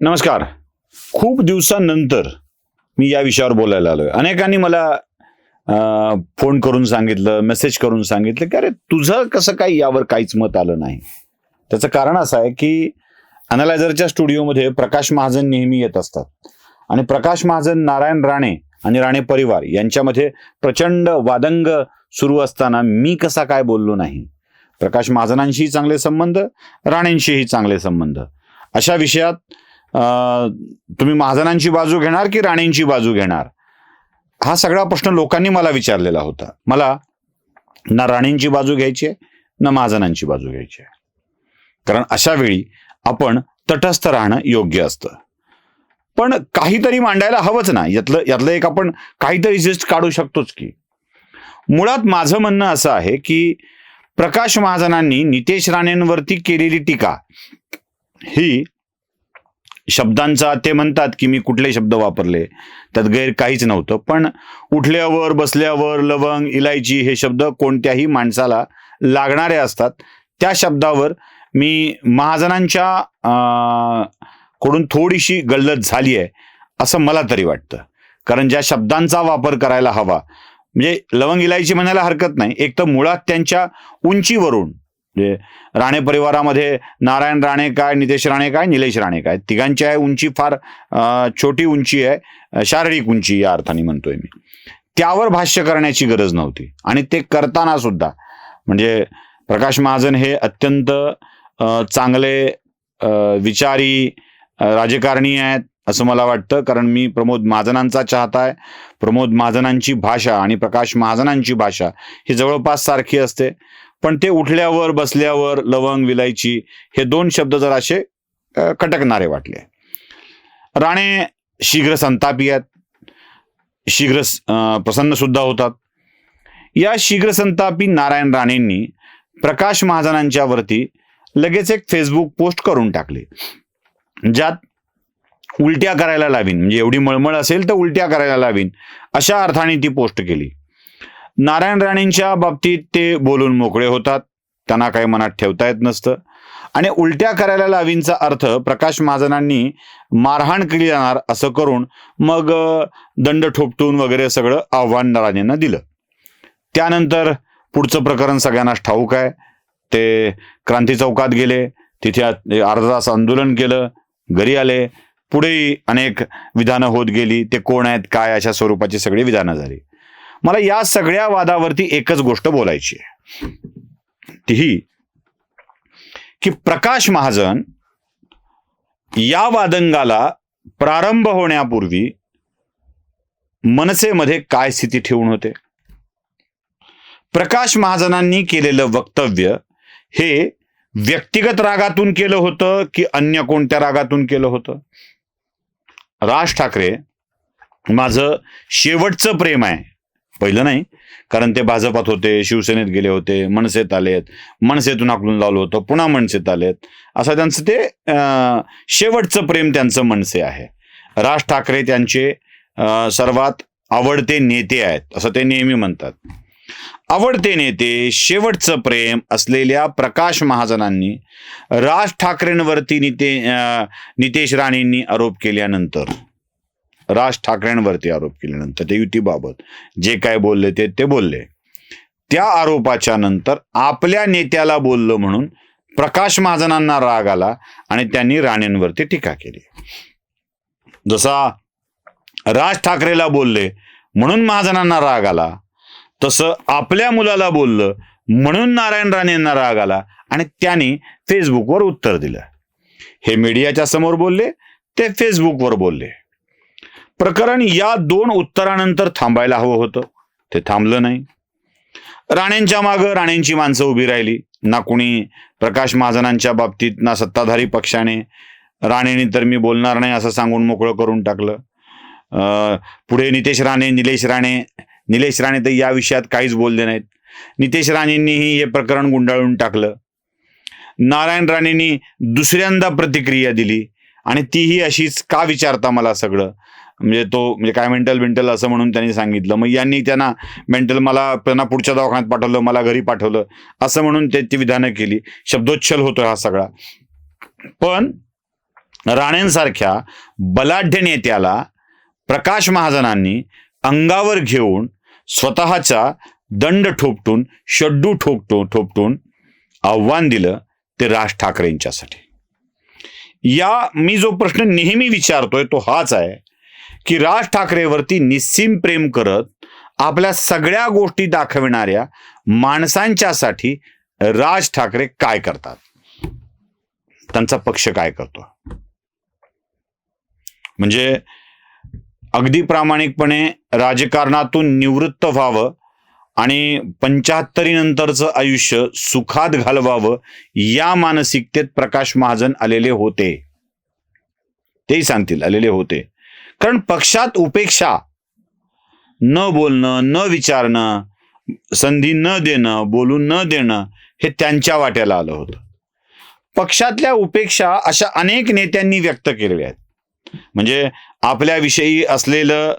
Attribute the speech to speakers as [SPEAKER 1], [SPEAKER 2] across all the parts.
[SPEAKER 1] नमस्कार. खूप दिवसानंतर मी या विषयावर बोलायला आलोय. अनेकांनी मला फोन करून सांगितलं मेसेज करून सांगितलं की अरे तुझं कसं काय यावर काहीच मत आलं नाही? त्याचं कारण असं आहे की अनालायझरच्या स्टुडिओमध्ये प्रकाश महाजन नेहमी येत असतात. आणि प्रकाश महाजन नारायण राणे आणि राणे परिवार यांच्यामध्ये प्रचंड वादंग सुरू असताना मी कसा काय बोललो नाही? प्रकाश महाजनांशीही चांगले संबंध राणेंशीही चांगले संबंध. अशा विषयात तुम्ही महाजनांची बाजू घेणार की राणेंची बाजू घेणार? हा सगळा प्रश्न लोकांनी मला विचारलेला होता. मला ना राणेंची बाजू घ्यायची आहे ना महाजनांची बाजू घ्यायची आहे. कारण अशा वेळी आपण तटस्थ राहणं योग्य असतं. पण काहीतरी मांडायला हवंच ना यातलं यातलं एक आपण काहीतरी जिस्ट काढू शकतोच की. मुळात माझं म्हणणं असं आहे की प्रकाश महाजनांनी नितेश राणेंवरती केलेली टीका ही शब्दांचा ते म्हणतात की मी कुठले शब्द वापरले त्यात गैर काहीच नव्हतं. पण उठल्यावर बसल्यावर लवंग इलायची हे शब्द कोणत्याही माणसाला लागणारे असतात. त्या शब्दावर मी महाजनांच्या कडून थोडीशी गल्लत झाली आहे असं मला तरी वाटतं. कारण ज्या शब्दांचा वापर करायला हवा म्हणजे लवंग इलायची म्हणायला हरकत नाही. एक तर मुळात त्यांच्या उंचीवरून म्हणजे राणे परिवारामध्ये नारायण राणे काय नितेश राणे काय निलेश राणे काय? तिघांची आहे उंची फार छोटी उंची आहे शारीरिक उंची या अर्थाने म्हणतोय मी. त्यावर भाष्य करण्याची गरज नव्हती आणि ते करताना सुद्धा. म्हणजे प्रकाश महाजन हे अत्यंत चांगले विचारी राजकारणी आहेत असं मला वाटतं. कारण मी प्रमोद महाजनांचा चाहता आहे. प्रमोद महाजनांची भाषा आणि प्रकाश महाजनांची भाषा ही जवळपास सारखी असते. पण ते उठल्यावर बसल्यावर लवंग विलायची हे दोन शब्द जर असे कटकणारे वाटले. राणे शीघ्र संतापी आहेत. शीघ्र प्रसन्न सुद्धा होतात. या शीघ्र संतापी नारायण राणेंनी प्रकाश महाजनांच्या वरती लगेच एक फेसबुक पोस्ट करून टाकली. ज्यात उलट्या करायला लावीन. म्हणजे एवढी मळमळ असेल तर उलट्या करायला लावीन. अशा अर्थाने ती पोस्ट केली. नारायण राणेंच्या बाबतीत ते बोलून मोकळे होतात. त्यांना काही मनात ठेवता येत नसतं. आणि उलट्या करायला लावींचा अर्थ प्रकाश महाजनांनी मारहाण केली जाणार असं करून मग दंड ठोपटून वगैरे सगळं आव्हान राणेंना दिलं. त्यानंतर पुढचं प्रकरण सगळ्यांनाच ठाऊक आहे. ते क्रांती चौकात गेले. तिथे अर्धा तास आंदोलन केलं. घरी आले. पुढेही अनेक विधानं होत गेली. ते कोण आहेत काय अशा स्वरूपाची सगळी विधानं झाली. मला या सगळ्या वादावरती एकच गोष्ट बोलायची आहे. की प्रकाश महाजन या वादंगाला प्रारंभ होण्यापूर्वी मनसेमध्ये काय स्थिती ठेवून होते? प्रकाश महाजनांनी केलेलं वक्तव्य हे व्यक्तिगत रागातून केलं होतं की अन्य कोणत्या रागातून केलं होतं? राज ठाकरे माझं शेवटचं प्रेम आहे. पहिलं नाही. कारण ते भाजपात होते शिवसेनेत गेले होते मनसेत आलेत मनसेतून आकलून लावलं होतं पुन्हा मनसेत आलेत असं त्यांचं ते अं, शेवटचं प्रेम त्यांचं मनसे आहे. राज ठाकरे त्यांचे सर्वात आवडते नेते आहेत असं ते नेहमी म्हणतात. आवडते नेते शेवटचं प्रेम असलेल्या प्रकाश महाजनांनी राज ठाकरेंवरती निते अं, नितेश राणेंनी आरोप केल्यानंतर राज ठाकरेंवरती आरोप केल्यानंतर ते युतीबाबत जे काय बोलले ते ते बोलले. त्या आरोपाच्या नंतर आपल्या नेत्याला बोललं म्हणून प्रकाश महाजनांना राग आला आणि त्यांनी राणेंवरती टीका केली. जसा राज ठाकरेला बोलले म्हणून महाजनांना राग आला तसं आपल्या मुलाला बोललं म्हणून नारायण राणेंना राग आला आणि त्यांनी फेसबुकवर उत्तर दिलं. हे मीडियाच्या समोर बोलले ते फेसबुकवर बोलले. प्रकरण या दोन उत्तरानंतर थांबायला हवं होतं. ते थांबलं नाही. राणेंच्या मागं राणेंची माणसं उभी राहिली. ना कुणी प्रकाश महाजनांच्या बाबतीत ना सत्ताधारी पक्षाने. राणेंनी तर मी बोलणार नाही असं सांगून मोकळं करून टाकलं. अं, पुढे नितेश राणे निलेश राणे. निलेश राणे तर या विषयात काहीच बोलले नाहीत. नितेश राणेंनीही हे प्रकरण गुंडाळून टाकलं. नारायण राणेंनी दुसऱ्यांदा प्रतिक्रिया दिली. आणि तीही अशीच का विचारता मला सगळं? म्हणजे तो म्हणजे काय मेंटल मेंटल असं म्हणून त्यांनी सांगितलं. मग यांनी त्यांना मेंटल मला त्यांना पुढच्या दवाखान्यात पाठवलं मला घरी पाठवलं असं म्हणून ते ती विधानं केली. शब्दोच्छल होतो हा सगळा. पण राणेंसारख्या बलाढ्य नेत्याला प्रकाश महाजनांनी अंगावर घेऊन स्वतःचा दंड ठोपटून शड्डू ठोकतो ठोपटून आव्हान दिलं ते राज ठाकरेंच्यासाठी. या मी जो प्रश्न नेहमी विचारतोय तो हाच आहे. की राज ठाकरेवरती निस्सीम प्रेम करत आपल्या सगळ्या गोष्टी दाखविणाऱ्या माणसांच्यासाठी राज ठाकरे काय करतात? त्यांचा पक्ष काय करतो? म्हणजे अगदी प्रामाणिकपणे राजकारणातून निवृत्त व्हावं आणि पंच्याहत्तरी नंतरचं आयुष्य सुखात घालवावं या मानसिकतेत प्रकाश महाजन आलेले होते. तेही सांगतील आलेले होते. कारण पक्षात उपेक्षा. न बोलणं न विचारणं संधी न देणं बोलून न देणं हे त्यांच्या वाट्याला आलं होतं. पक्षातल्या उपेक्षा अशा अनेक नेत्यांनी व्यक्त केलेल्या आहेत. म्हणजे आपल्याविषयी असलेलं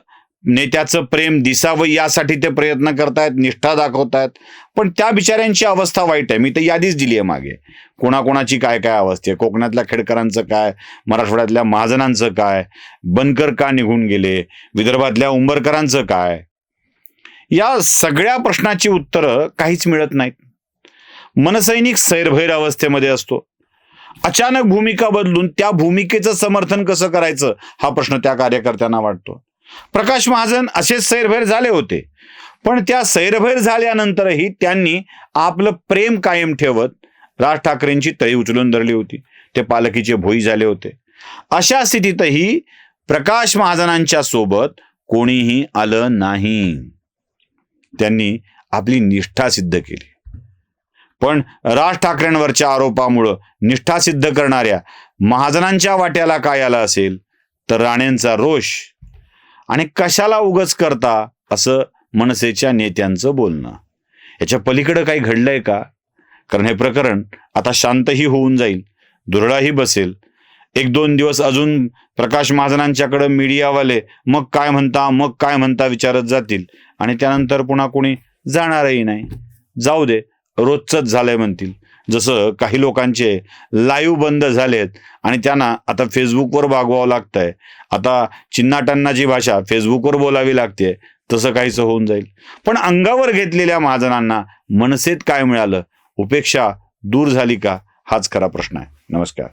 [SPEAKER 1] नेत्याचं प्रेम दिसावं यासाठी ते प्रयत्न करतायत निष्ठा दाखवतायत. पण त्या बिचाऱ्यांची अवस्था वाईट आहे. मी तर यादीच दिली आहे मागे. कोणाकोणाची काय काय अवस्था आहे? कोकणातल्या खेडकरांचं काय? मराठवाड्यातल्या महाजनांचं काय? बनकर का निघून गेले? विदर्भातल्या उंबरकरांचं काय? या सगळ्या प्रश्नाची उत्तरं काहीच मिळत नाहीत. मनसैनिक सैरभैर अवस्थेमध्ये असतो. अचानक भूमिका बदलून त्या भूमिकेचं समर्थन कसं करायचं? हा प्रश्न त्या कार्यकर्त्यांना वाटतो. प्रकाश महाजन असेच सैरभैर झाले होते. पण त्या सैरभैर झाल्यानंतरही त्यांनी आपलं प्रेम कायम ठेवत राज ठाकरेंची तळी उचलून धरली होती. ते पालखीचे भोई झाले होते. अशा स्थितीतही प्रकाश महाजनांच्या सोबत कोणीही आलं नाही. त्यांनी आपली निष्ठा सिद्ध केली. पण राज ठाकरेंवरच्या आरोपामुळं निष्ठा सिद्ध करणाऱ्या महाजनांच्या वाट्याला काय आलं असेल? तर राणेंचा रोष आणि कशाला उगच करता असं मनसेच्या नेत्यांचं बोलणं. याच्या पलीकडं काही घडलंय का? कारण हे प्रकरण आता शांतही होऊन जाईल दुरडाही बसेल. एक दोन दिवस अजून प्रकाश महाजनांच्याकडं मीडियावाले मग काय म्हणता मग काय म्हणता विचारत जातील आणि त्यानंतर पुन्हा कोणी जाणारही नाही. जाऊ दे रोजचंच झालंय म्हणतील. जसं काही लोकांचे लाईव्ह बंद झालेत आणि त्यांना आता फेसबुकवर भागवावं लागतंय. आता चिन्नाटांनाची भाषा फेसबुकवर बोलावी लागते तसं काहीसं होऊन जाईल. पण अंगावर घेतलेल्या महाजनांना मनसेत काय मिळालं? उपेक्षा दूर झाली का? हाच खरा प्रश्न आहे. नमस्कार.